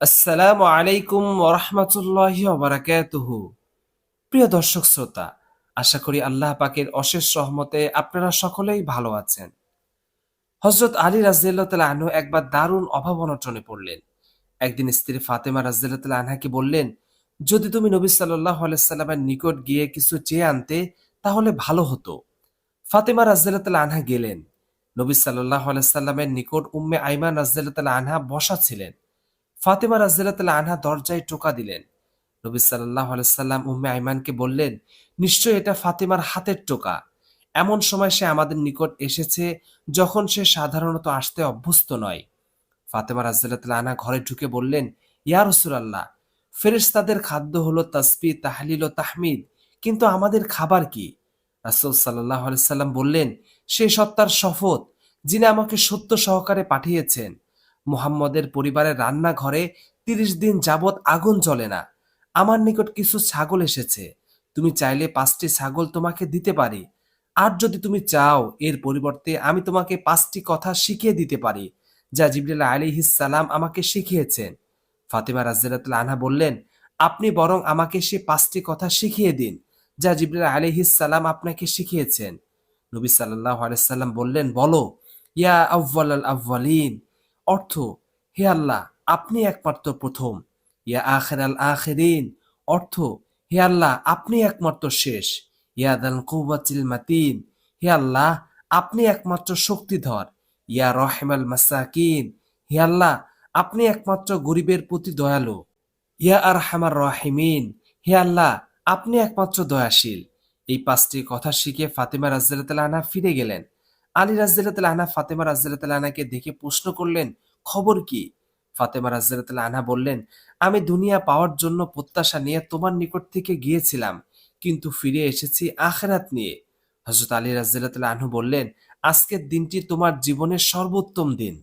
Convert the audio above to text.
আসসালামু আলাইকুম ওরহমতুল্লাহি ওবারাকাতুহু। প্রিয় দর্শক শ্রোতা, আশা করি আল্লাহ পাকের অশেষ সহমতে আপনারা সকলেই ভালো আছেন। হজরত আলী রাজিয়াল্লাহ আনহু একবার দারুণ অভাব অনটনে পড়লেন। একদিন স্ত্রী ফাতেমা রাজিয়াল্লাহ আনহাকে বললেন, যদি তুমি নবী সাল্লাহ আলাইসাল্লামের নিকট গিয়ে কিছু চেয়ে আনতে, তাহলে ভালো হতো। ফাতেমা রাজিয়াল্লাহ আনহা গেলেন। নবী সাল্লাহ আলাইসাল্লামের নিকট উম্মে আইমান রাজিয়াল্লাহ আনহা বসা ছিলেন। ফাতেমা রাজিয়াল্লাহ আনহা দরজায় টোকা দিলেন। নবী সাল্লাহ আলাইসাল্লাম উম্মে আইমানকে বললেন নিশ্চয় এটা ফাতেমার হাতের টোকা। এমন সময় সে আমাদের নিকট এসেছে যখন সে সাধারণত আসতে অভ্যস্ত নয়। ফাতেমা রাজিয়াল্লাহ আনহা ঘরে ঢুকে বললেন, ইয়া রসুলাল্লাহ, ফেরেশতাদের খাদ্য হলো তাসবি তাহলিল ও তাহমিদ, কিন্তু আমাদের খাবার কি? রাসুল সাল্লাহ আলাইসাল্লাম বললেন, সে সত্তার শপথ যিনি আমাকে সত্য সহকারে পাঠিয়েছেন। মুহাম্মদের পরিবারের রান্নাঘরে তিরিশ দিন যাবৎ আগুন জ্বলে না। আমার নিকট কিছু ছাগল এসেছে। তুমি চাইলে পাঁচটি ছাগল তোমাকে দিতে পারি। আর যদি তুমি চাও, এর পরিবর্তে আমি তোমাকে পাঁচটি কথা শিখিয়ে দিতে পারি, যা জিবরিল আলিহিস সালাম আমাকে শিখিয়েছেন। ফাতেমা রাজিয়াতুল্লাহ আনহা বললেন, আপনি বরং আমাকে সে পাঁচটি কথা শিখিয়ে দিন, যা জিবরিল আলিহিস সালাম আপনাকে শিখিয়েছেন। নবী সাল্লাহ আলাইসাল্লাম বললেন, বলো, ইয়া আউ্বাল আউ্বালিন অর্থ, হে আল্লাহ, আপনি একমাত্র প্রথম। ইয়া আখের আল আখেরিন, অর্থ, হে আল্লাহ, আপনি একমাত্র শেষ। ইয়া দাল কৌবাতিল মাতিন, হে আল্লাহ, আপনি একমাত্র শক্তিধর। ইয়া রহেমাল মাসাকিন, হে আল্লাহ, আপনি একমাত্র গরিবের প্রতি দয়ালু। ইয়া আর হামার রহিমিন, হে আল্লাহ, আপনি একমাত্র দয়াশীল। এই পাঁচটি কথা শিখে ফাতেমা রাজিয়াল আনা ফিরে গেলেন। আলী রাজিয়াল আনা ফাতেমা রাজিয়াল আনাকে দেখে প্রশ্ন করলেন, খবর কি? ফাতেমা রাজিয়াল আনহা বললেন, আমি দুনিয়া পাওয়ার জন্য প্রত্যাশা নিয়ে তোমার নিকট থেকে গিয়েছিলাম, কিন্তু ফিরে এসেছি আখেরাত নিয়ে। হজরত আলী রাজিয়াল আনহু বললেন, আজকের দিনটি তোমার জীবনের সর্বোত্তম দিন।